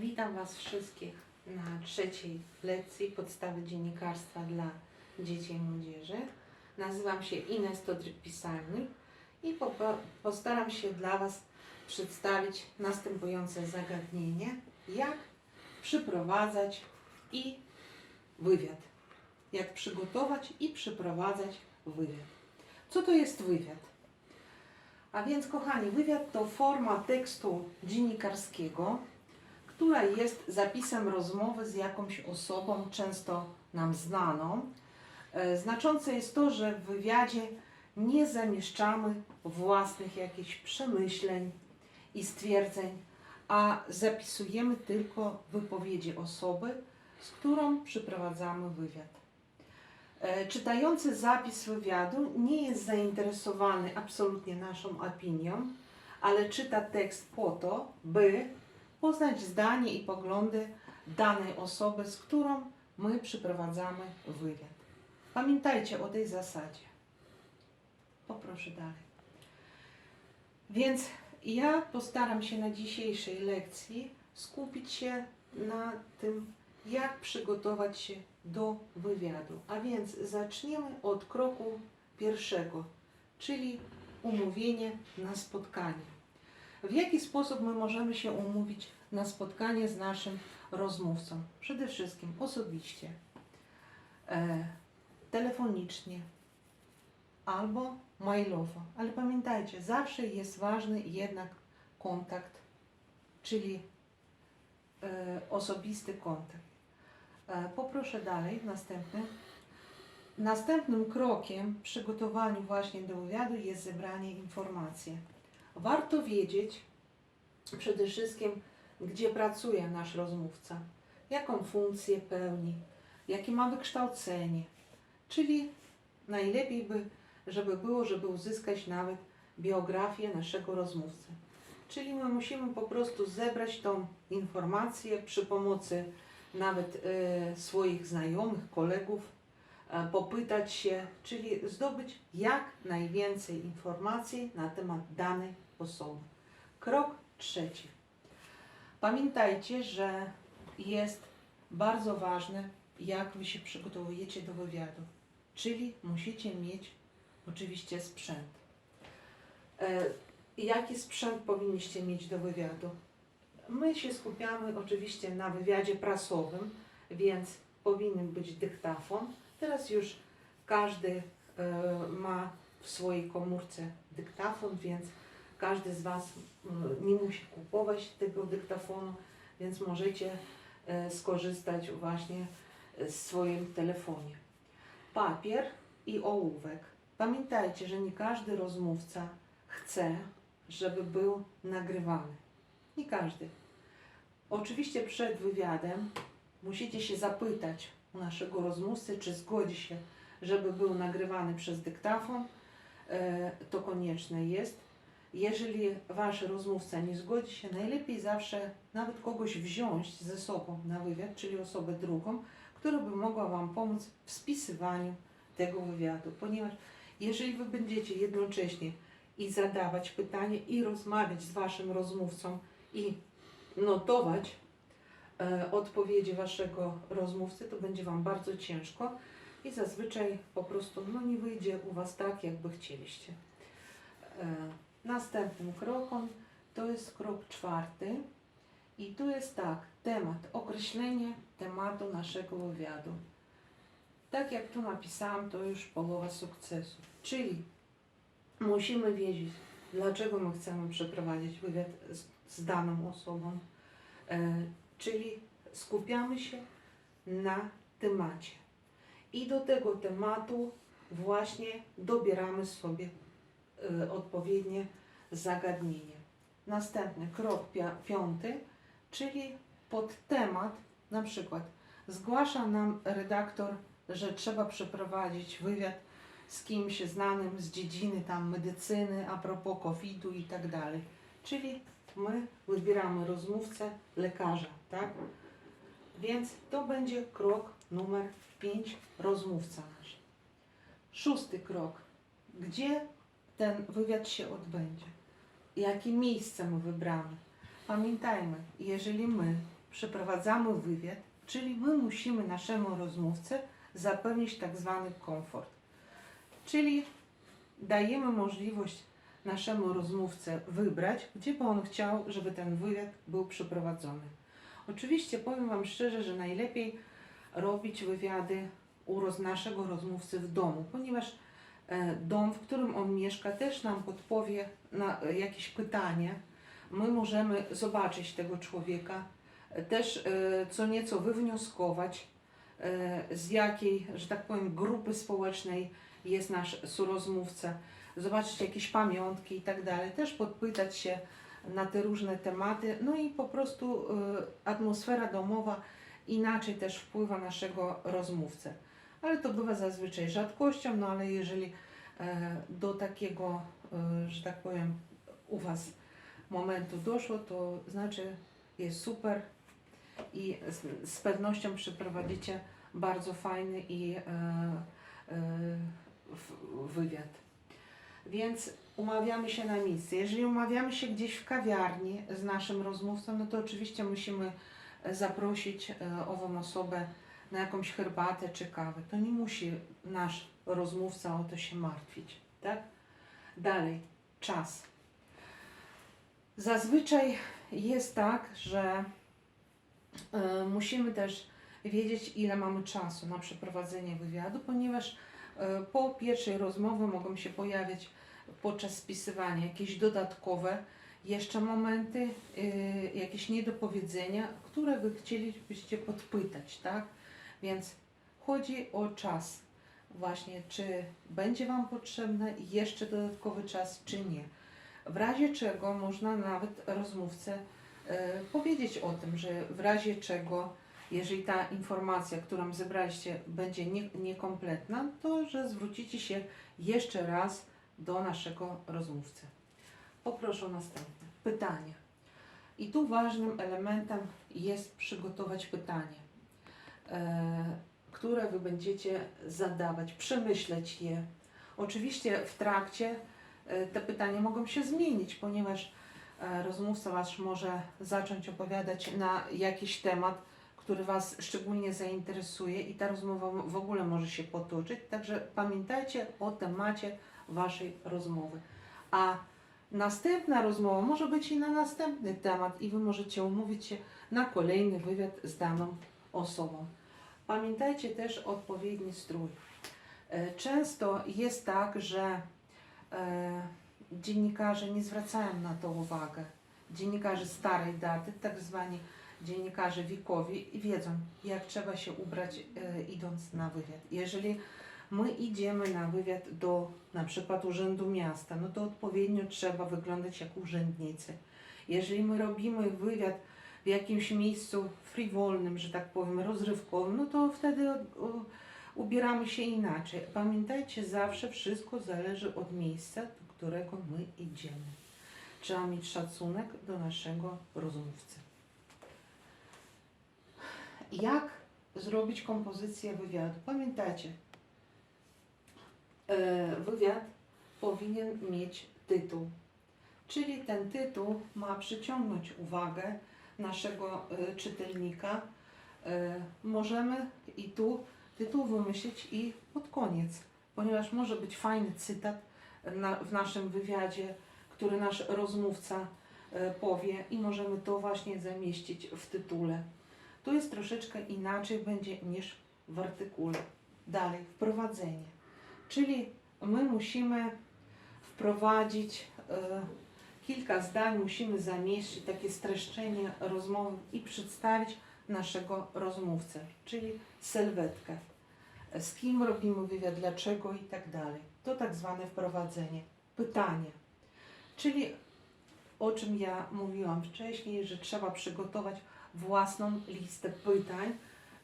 Witam Was wszystkich na trzeciej lekcji podstawy dziennikarstwa dla dzieci i młodzieży. Nazywam się Ines Todryk-Pisarnik i postaram się dla Was przedstawić następujące zagadnienie, jak przyprowadzać i wywiad. Jak przygotować i przeprowadzać wywiad. Co to jest wywiad? A więc, kochani, wywiad to forma tekstu dziennikarskiego, która jest zapisem rozmowy z jakąś osobą, często nam znaną. E, Znaczące jest to, że w wywiadzie nie zamieszczamy własnych jakichś przemyśleń i stwierdzeń, a zapisujemy tylko wypowiedzi osoby, z którą przeprowadzamy wywiad. E, Czytający zapis wywiadu nie jest zainteresowany absolutnie naszą opinią, ale czyta tekst po to, by poznać zdanie i poglądy danej osoby, z którą my przeprowadzamy wywiad. Pamiętajcie o tej zasadzie. Poproszę dalej. Więc ja postaram się na dzisiejszej lekcji skupić się na tym, jak przygotować się do wywiadu. A więc zaczniemy od kroku pierwszego, czyli umówienie na spotkanie. W jaki sposób my możemy się umówić na spotkanie z naszym rozmówcą? Przede wszystkim osobiście, e, telefonicznie albo mailowo. Ale pamiętajcie, zawsze jest ważny jednak kontakt, czyli e, osobisty kontakt. E, poproszę dalej, następny. Następnym krokiem w przygotowaniu właśnie do wywiadu jest zebranie informacji. Warto wiedzieć przede wszystkim, gdzie pracuje nasz rozmówca, jaką funkcję pełni, jakie ma wykształcenie, czyli najlepiej by, żeby było, żeby uzyskać nawet biografię naszego rozmówcy. Czyli my musimy po prostu zebrać tą informację przy pomocy nawet e, swoich znajomych, kolegów, e, popytać się, czyli zdobyć jak najwięcej informacji na temat danej Krok trzeci. Pamiętajcie, że jest bardzo ważne, jak Wy się przygotowujecie do wywiadu. Czyli musicie mieć oczywiście sprzęt. E, jaki sprzęt powinniście mieć do wywiadu? My się skupiamy oczywiście na wywiadzie prasowym, więc powinien być dyktafon. Teraz już każdy e, ma w swojej komórce dyktafon, więc każdy z Was m, nie musi kupować tego dyktafonu, więc możecie e, skorzystać właśnie e, z swoim telefonie. Papier i ołówek. Pamiętajcie, że nie każdy rozmówca chce, żeby był nagrywany. Nie każdy. Oczywiście przed wywiadem musicie się zapytać u naszego rozmówcy, czy zgodzi się, żeby był nagrywany przez dyktafon. E, To konieczne jest. Jeżeli wasz rozmówca nie zgodzi się, najlepiej zawsze nawet kogoś wziąć ze sobą na wywiad, czyli osobę drugą, która by mogła Wam pomóc w spisywaniu tego wywiadu, ponieważ jeżeli Wy będziecie jednocześnie i zadawać pytanie, i rozmawiać z Waszym rozmówcą, i notować e, odpowiedzi Waszego rozmówcy, to będzie Wam bardzo ciężko i zazwyczaj po prostu no, nie wyjdzie u Was tak, jakby chcieliście. E, następnym krokiem to jest krok czwarty i tu jest tak, temat, określenie tematu naszego wywiadu. Tak jak tu napisałam, to już połowa sukcesu. Czyli musimy wiedzieć, dlaczego my chcemy przeprowadzić wywiad z, z daną osobą. E, czyli skupiamy się na temacie. I do tego tematu właśnie dobieramy sobie e, odpowiednie zagadnienie. Następny krok piąty, czyli pod temat, na przykład zgłasza nam redaktor, że trzeba przeprowadzić wywiad z kimś znanym z dziedziny tam medycyny, a propos COVID-u i tak dalej. Czyli my wybieramy rozmówcę lekarza, tak? Więc to będzie krok numer 5, rozmówca nasz. Szósty krok. Gdzie ten wywiad się odbędzie? Jakie miejsce my wybramy? Pamiętajmy, jeżeli my przeprowadzamy wywiad, czyli my musimy naszemu rozmówcy zapewnić tak zwany komfort. Czyli dajemy możliwość naszemu rozmówcy wybrać, gdzie by on chciał, żeby ten wywiad był przeprowadzony. Oczywiście powiem Wam szczerze, że najlepiej robić wywiady u naszego rozmówcy w domu, ponieważ dom, w którym on mieszka, też nam podpowie na e, jakieś pytanie. My możemy zobaczyć tego człowieka, e, też e, co nieco wywnioskować, e, z jakiej, że tak powiem, grupy społecznej jest nasz surozmówca, zobaczyć jakieś pamiątki i tak dalej, też podpytać się na te różne tematy, no i po prostu e, atmosfera domowa inaczej też wpływa na naszego rozmówcę. Ale to bywa zazwyczaj rzadkością, no ale jeżeli e, do takiego, e, że tak powiem, u Was momentu doszło, to znaczy jest super i z, pewnością przeprowadzicie bardzo fajny i e, wywiad. Więc umawiamy się na miejsce. Jeżeli umawiamy się gdzieś w kawiarni z naszym rozmówcą, no to oczywiście musimy zaprosić ową osobę na jakąś herbatę czy kawę. To nie musi nasz rozmówca o to się martwić, tak? Dalej, czas. Zazwyczaj jest tak, że e, musimy też wiedzieć, ile mamy czasu na przeprowadzenie wywiadu, ponieważ e, po pierwszej rozmowie mogą się pojawiać podczas spisywania jakieś dodatkowe jeszcze momenty, e, jakieś niedopowiedzenia, które Wy chcielibyście podpytać, tak? Więc chodzi o czas. Właśnie, czy będzie Wam potrzebny jeszcze dodatkowy czas, czy nie. W razie czego można nawet rozmówcę e, powiedzieć o tym, że w razie czego, jeżeli ta informacja, którą zebraliście, będzie nie, niekompletna, to że zwrócicie się jeszcze raz do naszego rozmówcy. Poproszę o następne pytanie. I tu ważnym elementem jest przygotować pytanie, które Wy będziecie zadawać, przemyśleć je. Oczywiście w trakcie e, te pytania mogą się zmienić, ponieważ e, rozmówca Was może zacząć opowiadać na jakiś temat, który Was szczególnie zainteresuje i ta rozmowa w ogóle może się potoczyć. Także pamiętajcie o temacie Waszej rozmowy. A następna rozmowa może być i na następny temat i Wy możecie umówić się na kolejny wywiad z daną osobą. Pamiętajcie też odpowiedni strój. E, Często jest tak, że e, dziennikarze nie zwracają na to uwagę. Dziennikarze starej daty, tak zwani dziennikarze wiekowi, wiedzą, jak trzeba się ubrać e, idąc na wywiad. Jeżeli my idziemy na wywiad do na przykład Urzędu Miasta, no to odpowiednio trzeba wyglądać jak urzędnicy. Jeżeli my robimy wywiad w jakimś miejscu frywolnym, że tak powiem, rozrywkowym, no to wtedy o, ubieramy się inaczej. Pamiętajcie, zawsze wszystko zależy od miejsca, do którego my idziemy. Trzeba mieć szacunek do naszego rozmówcy. Jak zrobić kompozycję wywiadu? Pamiętajcie, e, wywiad powinien mieć tytuł. Czyli ten tytuł ma przyciągnąć uwagę naszego e, czytelnika. E, możemy i tu tytuł wymyślić i pod koniec, ponieważ może być fajny cytat w naszym wywiadzie, który nasz rozmówca e, powie i możemy to właśnie zamieścić w tytule. Tu jest troszeczkę inaczej będzie niż w artykule. Dalej, wprowadzenie. Czyli my musimy wprowadzić kilka zdań, musimy zamieścić takie streszczenie rozmowy i przedstawić naszego rozmówcę, czyli sylwetkę. Z kim robimy wywiad, dlaczego i tak dalej. To tak zwane wprowadzenie. Pytanie. Czyli o czym ja mówiłam wcześniej, że trzeba przygotować własną listę pytań,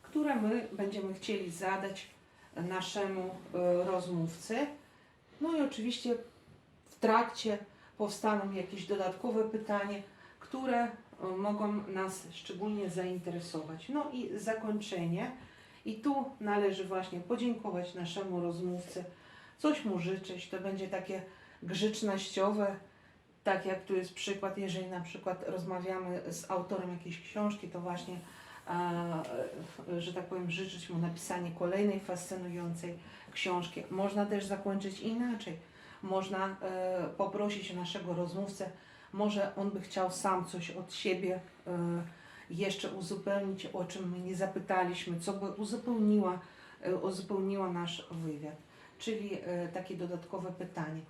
które my będziemy chcieli zadać naszemu e, rozmówcy. No i oczywiście w trakcie powstaną jakieś dodatkowe pytanie, które e, mogą nas szczególnie zainteresować. No i zakończenie. I tu należy właśnie podziękować naszemu rozmówcy, coś mu życzyć. To będzie takie grzecznościowe, tak jak tu jest przykład, jeżeli na przykład rozmawiamy z autorem jakiejś książki, to właśnie, e, że tak powiem, życzyć mu napisanie kolejnej fascynującej książki. Można też zakończyć inaczej. Można e, poprosić naszego rozmówcę, może on by chciał sam coś od siebie e, jeszcze uzupełnić, o czym my nie zapytaliśmy, co by uzupełniła, e, uzupełniła nasz wywiad. Czyli takie dodatkowe pytanie.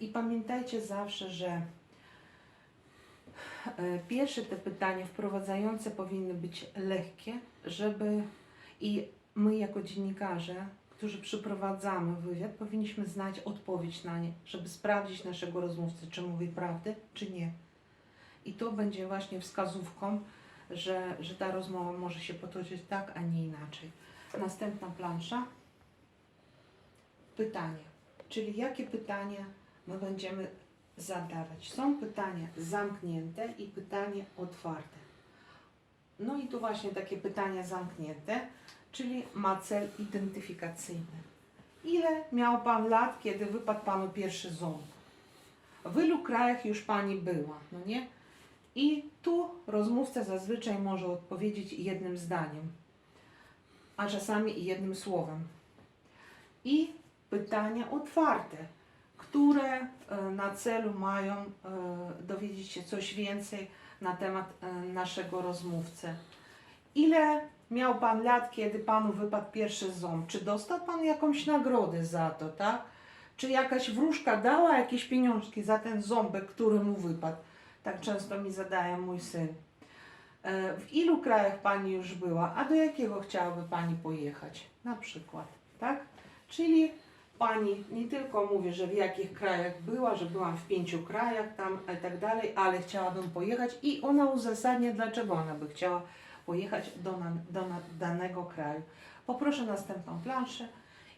I pamiętajcie zawsze, że pierwsze te pytania wprowadzające powinny być lekkie, żeby i my jako dziennikarze, którzy przeprowadzamy wywiad, powinniśmy znać odpowiedź na nie, żeby sprawdzić naszego rozmówcę, czy mówi prawdę, czy nie. I to będzie właśnie wskazówką, że, że ta rozmowa może się potoczyć tak, a nie inaczej. Następna plansza. Pytanie. Czyli jakie pytania my będziemy zadawać? Są pytania zamknięte i pytanie otwarte. No i tu właśnie takie pytania zamknięte, czyli ma cel identyfikacyjny. Ile miał Pan lat, kiedy wypadł Panu pierwszy ząb? W ilu krajach już Pani była, no nie? I tu rozmówca zazwyczaj może odpowiedzieć jednym zdaniem, a czasami jednym słowem. I pytania otwarte, które e, na celu mają e, dowiedzieć się coś więcej na temat e, naszego rozmówcy. Ile miał Pan lat, kiedy Panu wypadł pierwszy ząb? Czy dostał Pan jakąś nagrodę za to, tak? Czy jakaś wróżka dała jakieś pieniążki za ten ząbek, który mu wypadł? Tak często mi zadaje mój syn. E, W ilu krajach Pani już była, a do jakiego chciałaby Pani pojechać? Na przykład, tak? Czyli Pani nie tylko mówi, że w jakich krajach była, że byłam w pięciu krajach tam i tak dalej, ale chciałabym pojechać i ona uzasadnia, dlaczego ona by chciała pojechać do, na, do na, danego kraju. Poproszę następną planszę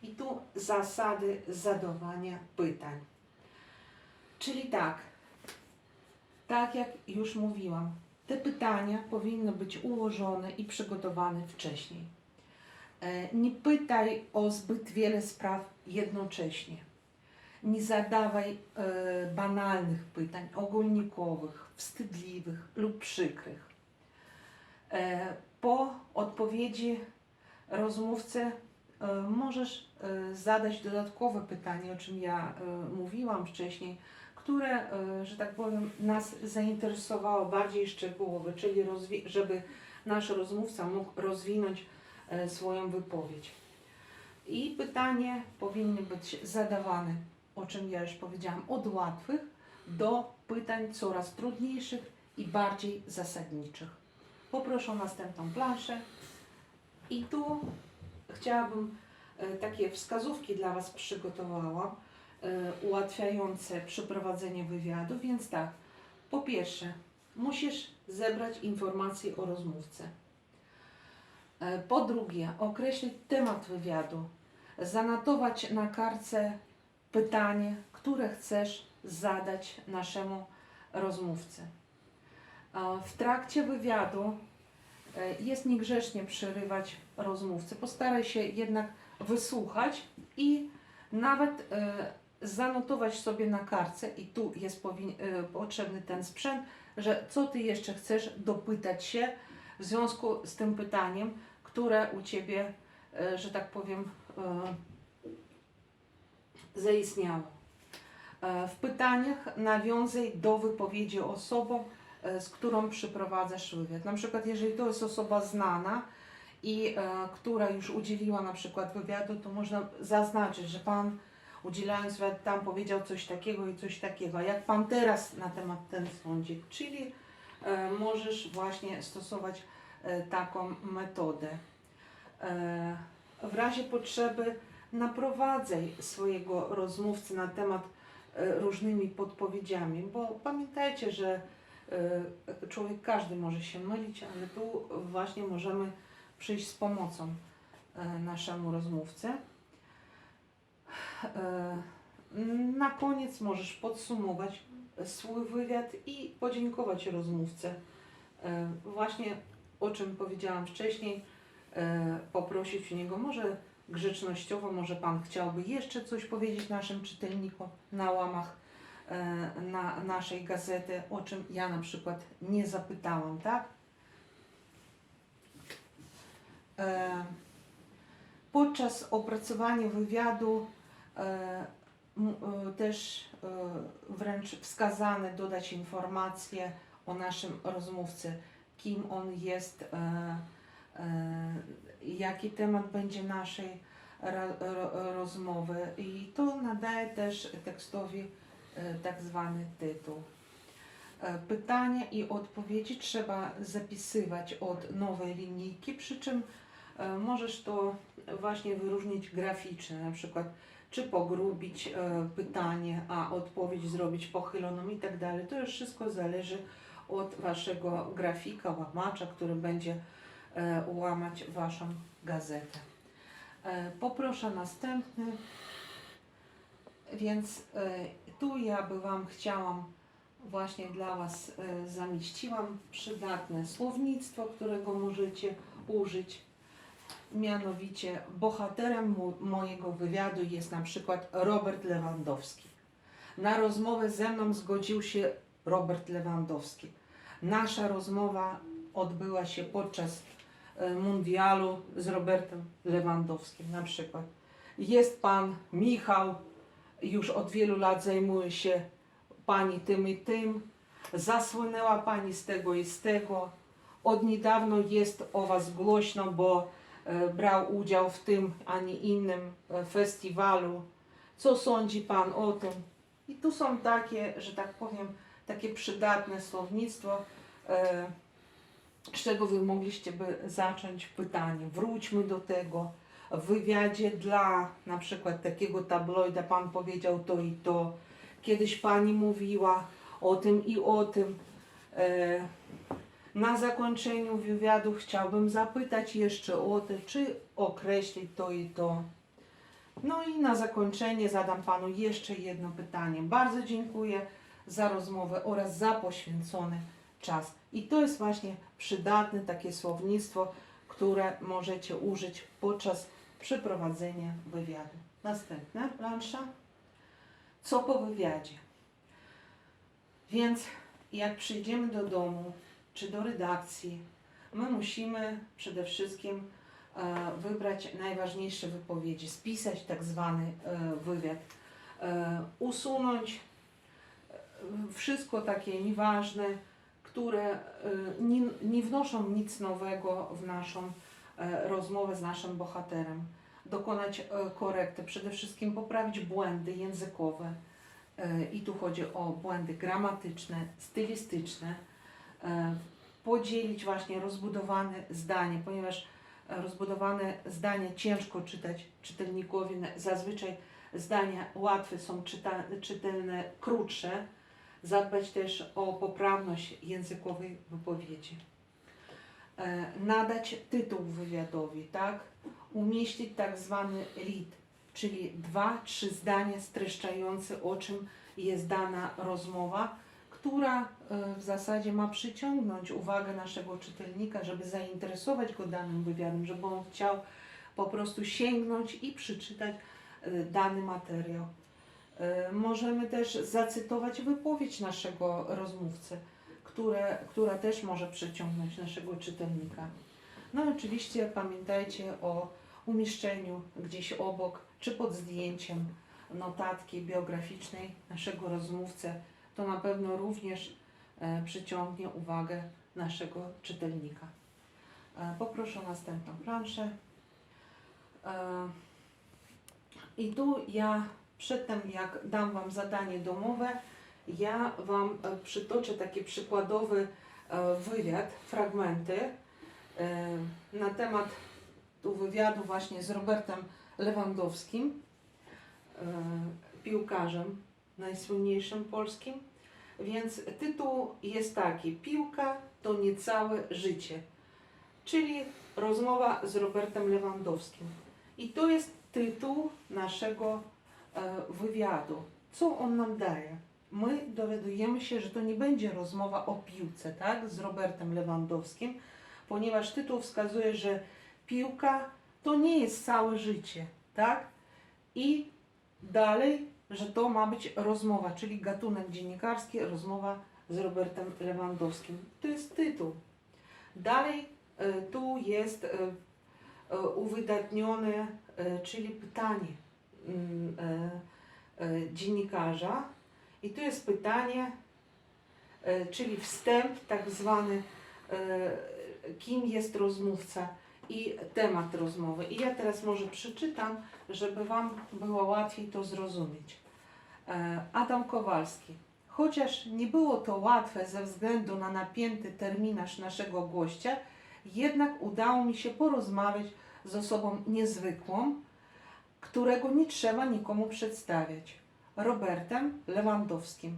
i tu zasady zadawania pytań. Czyli tak, tak jak już mówiłam, te pytania powinny być ułożone i przygotowane wcześniej. E, Nie pytaj o zbyt wiele spraw jednocześnie. Nie zadawaj e, banalnych pytań, ogólnikowych, wstydliwych lub przykrych. E, po odpowiedzi rozmówcy e, możesz e, zadać dodatkowe pytanie, o czym ja mówiłam wcześniej, które, że tak powiem, nas zainteresowało bardziej szczegółowo, czyli żeby nasz rozmówca mógł rozwinąć swoją wypowiedź. I pytanie powinny być zadawane, o czym ja już powiedziałam, od łatwych do pytań coraz trudniejszych i bardziej zasadniczych. Poproszę o następną planszę. I tu chciałabym e, takie wskazówki dla Was przygotowałam, e, ułatwiające przeprowadzenie wywiadu, więc tak, po pierwsze, musisz zebrać informacje o rozmówcy. E, Po drugie, określić temat wywiadu, zanotować na kartce pytanie, które chcesz zadać naszemu rozmówcy. W trakcie wywiadu e, jest niegrzecznie przerywać rozmówcę. Postaraj się jednak wysłuchać i nawet e, zanotować sobie na kartce, i tu jest e, potrzebny ten sprzęt, że co ty jeszcze chcesz dopytać się w związku z tym pytaniem, które u ciebie, że tak powiem, zaistniało. W pytaniach nawiązaj do wypowiedzi osobom, z którą przeprowadzasz wywiad. Na przykład, jeżeli to jest osoba znana i e, która już udzieliła na przykład wywiadu, to można zaznaczyć, że Pan udzielając wywiad tam powiedział coś takiego i coś takiego. A jak Pan teraz na temat ten sądzi? Czyli e, możesz właśnie stosować e, taką metodę. E, w razie potrzeby naprowadzaj swojego rozmówcy na temat e, różnymi podpowiedziami, bo pamiętajcie, że e, człowiek każdy może się mylić, ale tu właśnie możemy przyjść z pomocą e, naszemu rozmówcy. E, Na koniec możesz podsumować swój wywiad i podziękować rozmówcy. E, Właśnie o czym powiedziałam wcześniej, poprosić u niego może grzecznościowo, może Pan chciałby jeszcze coś powiedzieć naszym czytelnikom na łamach na naszej gazety, o czym ja na przykład nie zapytałam, tak? E, Podczas opracowania wywiadu e, e, też e, wręcz wskazane dodać informacje o naszym rozmówcy, kim on jest, e, e, jaki temat będzie naszej rozmowy i to nadaje też tekstowi e, tak zwany tytuł. E, Pytania i odpowiedzi trzeba zapisywać od nowej linijki, przy czym e, możesz to właśnie wyróżnić graficznie, na przykład czy pogrubić e, pytanie, a odpowiedź zrobić pochyloną i tak dalej. To już wszystko zależy od Waszego grafika, łamacza, który będzie e, łamać Waszą gazetę. E, Poproszę następny. Więc e, tu ja by Wam chciałam właśnie dla Was e, zamieściłam przydatne słownictwo, którego możecie użyć. Mianowicie bohaterem mojego wywiadu jest na przykład Robert Lewandowski. Na rozmowę ze mną zgodził się Robert Lewandowski. Nasza rozmowa odbyła się podczas e, mundialu z Robertem Lewandowskim na przykład. Jest pan Michał, już od wielu lat zajmuje się pani tym i tym. Zasłynęła pani z tego i z tego. Od niedawno jest o was głośno, bo e, brał udział w tym, a nie innym e, festiwalu. Co sądzi pan o tym? I tu są takie, że tak powiem, takie przydatne słownictwo, e, z czego wy mogliście by zacząć pytanie. Wróćmy do tego. W wywiadzie dla na przykład takiego tabloida pan powiedział to i to. Kiedyś pani mówiła o tym i o tym. E, na zakończeniu wywiadu chciałbym zapytać jeszcze o to, czy określić to i to. No i na zakończenie zadam Panu jeszcze jedno pytanie. Bardzo dziękuję za rozmowę oraz za poświęcony czas. I to jest właśnie przydatne takie słownictwo, które możecie użyć podczas przeprowadzenia wywiadu. Następna plansza. Co po wywiadzie? Więc jak przyjdziemy do domu czy do redakcji, my musimy przede wszystkim e, wybrać najważniejsze wypowiedzi, spisać tak zwany e, wywiad, e, usunąć wszystko takie nieważne, które nie, nie wnoszą nic nowego w naszą rozmowę z naszym bohaterem. Dokonać e, korekty, przede wszystkim poprawić błędy językowe. E, I tu chodzi o błędy gramatyczne, stylistyczne. E, Podzielić właśnie rozbudowane zdanie, ponieważ e, rozbudowane zdanie ciężko czytać czytelnikowi. Zazwyczaj zdania łatwe są czyta, czytelne, krótsze. Zadbać też o poprawność językowej wypowiedzi. E, Nadać tytuł wywiadowi, tak? Umieścić tak zwany lead, czyli dwa, trzy zdania streszczające, o czym jest dana rozmowa, która e, w zasadzie ma przyciągnąć uwagę naszego czytelnika, żeby zainteresować go danym wywiadem, żeby on chciał po prostu sięgnąć i przeczytać e, dany materiał. Możemy też zacytować wypowiedź naszego rozmówcy, które, która też może przyciągnąć naszego czytelnika. No oczywiście pamiętajcie o umieszczeniu gdzieś obok czy pod zdjęciem notatki biograficznej naszego rozmówcy. To na pewno również e, przyciągnie uwagę naszego czytelnika. E, poproszę o następną planszę. E, I tu ja przedtem jak dam Wam zadanie domowe, ja Wam e, przytoczę taki przykładowy e, wywiad, fragmenty e, na temat tu wywiadu właśnie z Robertem Lewandowskim, piłkarzem najsłynniejszym polskim. Więc tytuł jest taki: Piłka to niecałe życie, czyli rozmowa z Robertem Lewandowskim. I to jest tytuł naszego wywiadu. Co on nam daje? My dowiadujemy się, że to nie będzie rozmowa o piłce, tak, z Robertem Lewandowskim, ponieważ tytuł wskazuje, że piłka to nie jest całe życie, tak? I dalej że to ma być rozmowa, czyli gatunek dziennikarski, rozmowa z Robertem Lewandowskim. To jest tytuł. Dalej e, tu jest e, e, uwydatnione, czyli pytanie mm, dziennikarza. I tu jest pytanie, e, czyli wstęp tak zwany, e, kim jest rozmówca i temat rozmowy. I ja teraz może przeczytam, żeby Wam było łatwiej to zrozumieć. E, Adam Kowalski. Chociaż nie było to łatwe ze względu na napięty terminarz naszego gościa, jednak udało mi się porozmawiać z osobą niezwykłą, którego nie trzeba nikomu przedstawiać. Robertem Lewandowskim.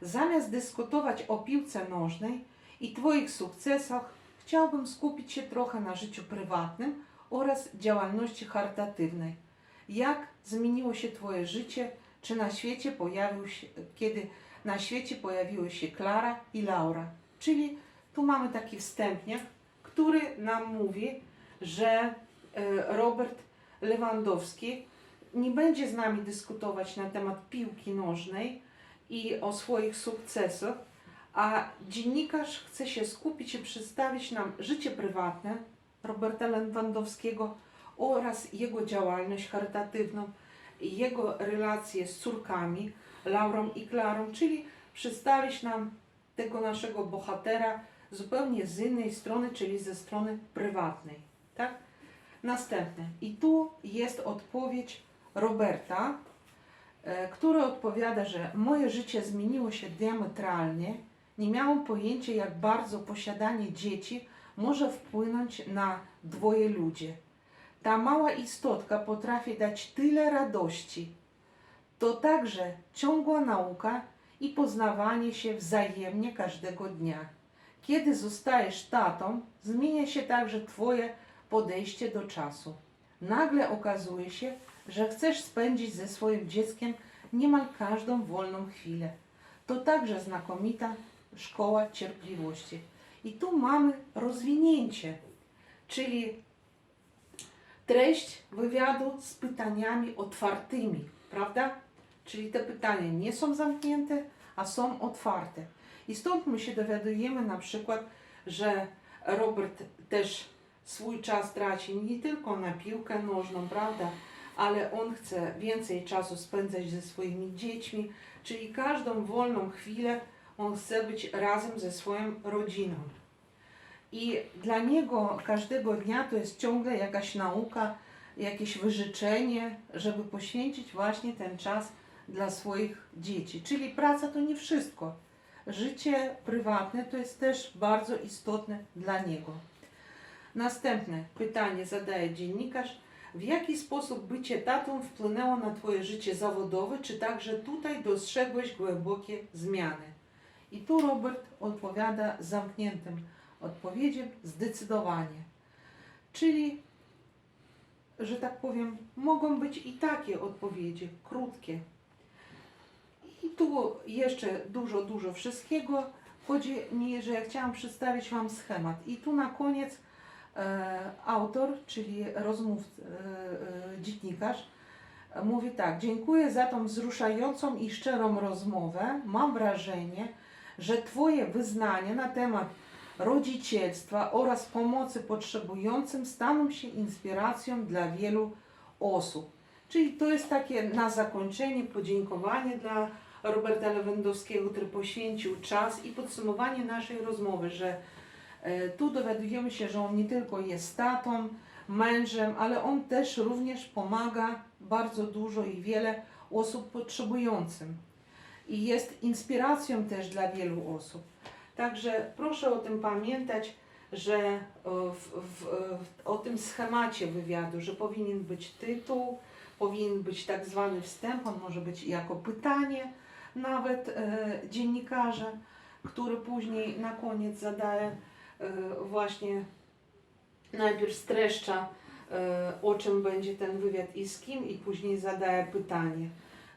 Zamiast dyskutować o piłce nożnej i Twoich sukcesach, chciałbym skupić się trochę na życiu prywatnym oraz działalności charytatywnej. Jak zmieniło się Twoje życie, czy na świecie pojawił się, kiedy na świecie pojawiły się Klara i Laura. Czyli tu mamy taki wstępniak, który nam mówi, że e, Robert Lewandowski nie będzie z nami dyskutować na temat piłki nożnej i o swoich sukcesach, a dziennikarz chce się skupić i przedstawić nam życie prywatne Roberta Lewandowskiego oraz jego działalność charytatywną, jego relacje z córkami, Laurą i Klarą, czyli przedstawić nam tego naszego bohatera zupełnie z innej strony, czyli ze strony prywatnej. Tak? Następne. I tu jest odpowiedź Roberta, e, który odpowiada, że moje życie zmieniło się diametralnie. Nie miałam pojęcia, jak bardzo posiadanie dzieci może wpłynąć na dwoje ludzi. Ta mała istotka potrafi dać tyle radości. To także ciągła nauka i poznawanie się wzajemnie każdego dnia. Kiedy zostajesz tatą, zmienia się także Twoje podejście do czasu. Nagle okazuje się, że chcesz spędzić ze swoim dzieckiem niemal każdą wolną chwilę. To także znakomita szkoła cierpliwości. I tu mamy rozwinięcie, czyli treść wywiadu z pytaniami otwartymi, prawda? Czyli te pytania nie są zamknięte, a są otwarte. I stąd my się dowiadujemy na przykład, że Robert też swój czas traci nie tylko na piłkę nożną, prawda? Ale on chce więcej czasu spędzać ze swoimi dziećmi, czyli każdą wolną chwilę on chce być razem ze swoją rodziną. I dla niego każdego dnia to jest ciągle jakaś nauka, jakieś wyżyczenie, żeby poświęcić właśnie ten czas dla swoich dzieci. Czyli praca to nie wszystko. Życie prywatne to jest też bardzo istotne dla niego. Następne pytanie zadaje dziennikarz. W jaki sposób bycie tatą wpłynęło na Twoje życie zawodowe, czy także tutaj dostrzegłeś głębokie zmiany? I tu Robert odpowiada zamkniętym odpowiedzią zdecydowanie. Czyli, że tak powiem, mogą być i takie odpowiedzi, krótkie. I tu jeszcze dużo, dużo wszystkiego. Chodzi mi, że ja chciałam przedstawić Wam schemat. I tu na koniec autor, czyli rozmów, e, e, dziennikarz, e, mówi tak. Dziękuję za tą wzruszającą i szczerą rozmowę. Mam wrażenie, że Twoje wyznania na temat rodzicielstwa oraz pomocy potrzebującym staną się inspiracją dla wielu osób. Czyli to jest takie na zakończenie podziękowanie dla Roberta Lewandowskiego, który poświęcił czas i podsumowanie naszej rozmowy, że e, tu dowiadujemy się, że on nie tylko jest tatą, mężem, ale on też również pomaga bardzo dużo i wiele osób potrzebującym. I jest inspiracją też dla wielu osób. Także proszę o tym pamiętać, że e, w, w, w, o tym schemacie wywiadu, że powinien być tytuł, powinien być tak zwany wstęp, on może być jako pytanie nawet e, dziennikarza, który później na koniec zadaje e, właśnie najpierw streszcza e, o czym będzie ten wywiad i z kim i później zadaje pytanie.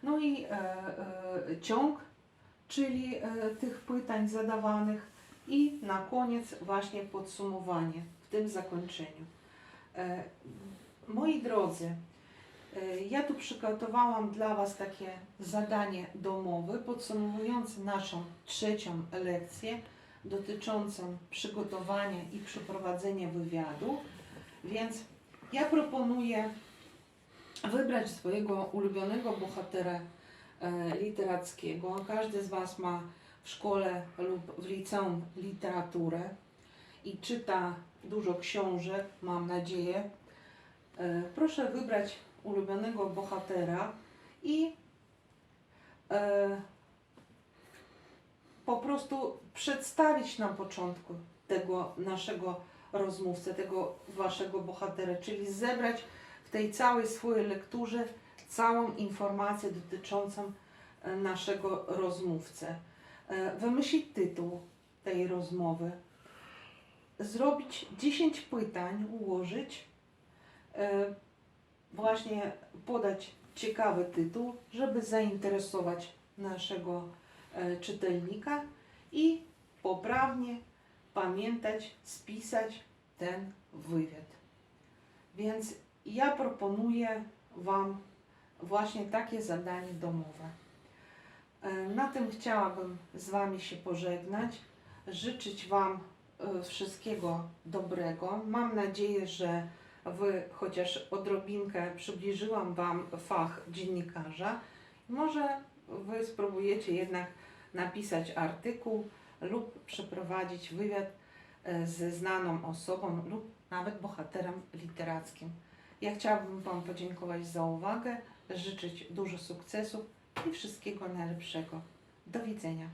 No i e, e, ciąg czyli e, tych pytań zadawanych i na koniec właśnie podsumowanie w tym zakończeniu. E, moi drodzy, E, Ja tu przygotowałam dla Was takie zadanie domowe podsumowujące naszą trzecią lekcję dotyczącą przygotowania i przeprowadzenia wywiadu. Więc ja proponuję wybrać swojego ulubionego bohatera e, literackiego. Każdy z Was ma w szkole lub w liceum literaturę i czyta dużo książek, mam nadzieję. E, Proszę wybrać ulubionego bohatera i e, po prostu przedstawić na początku tego naszego rozmówcę, tego waszego bohatera, czyli zebrać w tej całej swojej lekturze całą informację dotyczącą e, naszego rozmówcę. E, Wymyślić tytuł tej rozmowy, zrobić 10 pytań, ułożyć, e, właśnie podać ciekawy tytuł, żeby zainteresować naszego czytelnika i poprawnie pamiętać, spisać ten wywiad. Więc ja proponuję Wam właśnie takie zadanie domowe. E, Na tym chciałabym z Wami się pożegnać, życzyć Wam e, wszystkiego dobrego. Mam nadzieję, że Wy chociaż odrobinkę przybliżyłam Wam fach dziennikarza. Może Wy spróbujecie jednak napisać artykuł lub przeprowadzić wywiad ze znaną osobą lub nawet bohaterem literackim. Ja chciałabym Wam podziękować za uwagę, życzyć dużo sukcesów i wszystkiego najlepszego. Do widzenia.